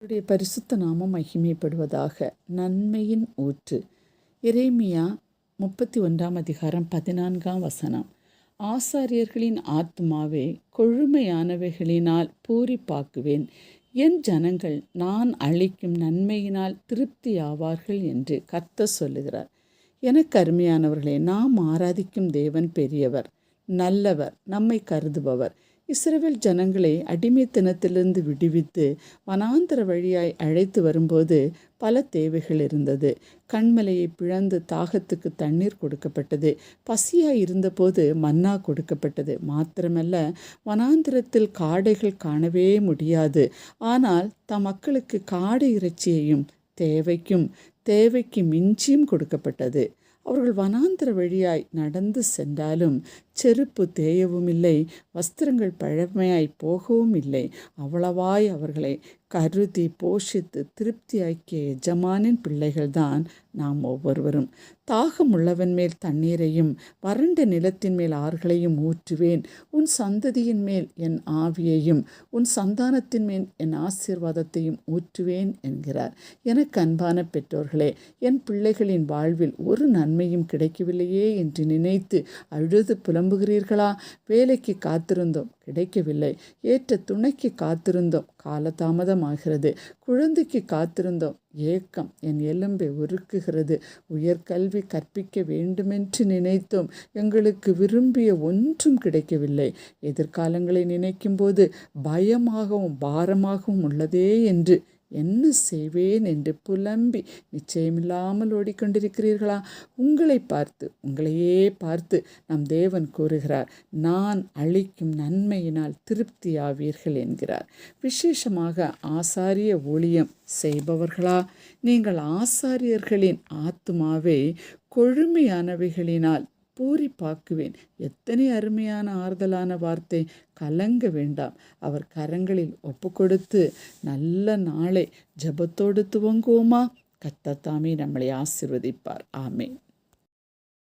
அவருடைய பரிசுத்த நாமம் மகிமைப்படுவதாக. நன்மையின் ஊற்று. எரேமியா முப்பத்தி ஒன்றாம் அதிகாரம் பதினான்காம் வசனம். ஆசாரியர்களின் ஆத்மாவே கொழுமையானவைகளினால் பூரிப்பாக்குவேன். என் ஜனங்கள் நான் அளிக்கும் நன்மையினால் திருப்தியாவார்கள் என்று கர்த்தர் சொல்லுகிறார். எனக்கு அருமையானவர்களே நாம் ஆராதிக்கும் தேவன் பெரியவர் நல்லவர் நம்மை கருதுபவர். இஸ்ரேல் ஜனங்களை அடிமைத்தனத்திலிருந்து விடுவித்து வனாந்தர வழியாய் அழைத்து வரும்போது பல தேவைகள் இருந்தது. கண்மலையை பிளந்து தாகத்துக்கு தண்ணீர் கொடுக்கப்பட்டது. பசியாய் இருந்தபோது மன்னா கொடுக்கப்பட்டது. மாத்திரமல்ல வனாந்திரத்தில் காடைகள் காணவே முடியாது. ஆனால் தம் மக்களுக்கு காடை இறைச்சியையும் தேவைக்கும் தேவைக்கு மிஞ்சியும் கொடுக்கப்பட்டது. அவர்கள் வனாந்திர வழியாய் நடந்து சென்றாலும் செருப்பு தேயவும் இல்லை வஸ்திரங்கள் பழமையாய் போகவும் இல்லை அவ்வளவாய் அவர்களை கருதி போஷித்து திருப்தியாக்கிய எஜமானின் பிள்ளைகள்தான் நாம் ஒவ்வொருவரும். தாகம் உள்ளவன் மேல் தண்ணீரையும் வறண்ட நிலத்தின் மேல் ஆறுகளையும் ஊற்றுவேன். உன் சந்ததியின் மேல் என் ஆவியையும் உன் சந்தானத்தின் மேல் என் ஆசீர்வாதத்தையும் ஊற்றுவேன் என்கிறார். எனக்கு அன்பான பெற்றோர்களே என் பிள்ளைகளின் வாழ்வில் ஒரு நன்மையும் கிடைக்கவில்லையே என்று நினைத்து அழுது புலம் விரும்புகிறீர்களா வேலைக்கு காத்திருந்தோம் கிடைக்கவில்லை. ஏற்ற துணைக்கு காத்திருந்தோம் காலதாமதமாகிறது. குழந்தைக்கு காத்திருந்தோம் ஏக்கம் என் எலும்பை உருக்குகிறது. உயர்கல்வி கற்பிக்க வேண்டுமென்று நினைத்தோம் எங்களுக்கு விரும்பிய ஒன்றும் கிடைக்கவில்லை. எதிர்காலங்களை நினைக்கும்போது பயமாகவும் பாரமாகவும் உள்ளதே என்று என்ன செய்வேன் என்று புலம்பி நிச்சயமில்லாமல் ஓடிக்கொண்டிருக்கிறீர்களா? உங்களை பார்த்து உங்களையே பார்த்து நம் தேவன் கூறுகிறார் நான் அளிக்கும் நன்மையினால் திருப்தியாவீர்கள் என்கிறார். விசேஷமாக ஆசாரிய ஊழியம் செய்பவர்களா? நீங்கள் ஆசாரியர்களின் ஆத்மாவை கொழுமையானவைகளினால் பூரிப்பாக்குவேன் எத்தனை அருமையான ஆறுதலான வார்த்தை. கலங்க வேண்டாம். அவர் கரங்களில் ஒப்பு கொடுத்து நல்ல நாளை ஜபத்தோடு துவங்குவோமா? கத்தத்தாமே நம்மளை ஆசிர்வதிப்பார். ஆமே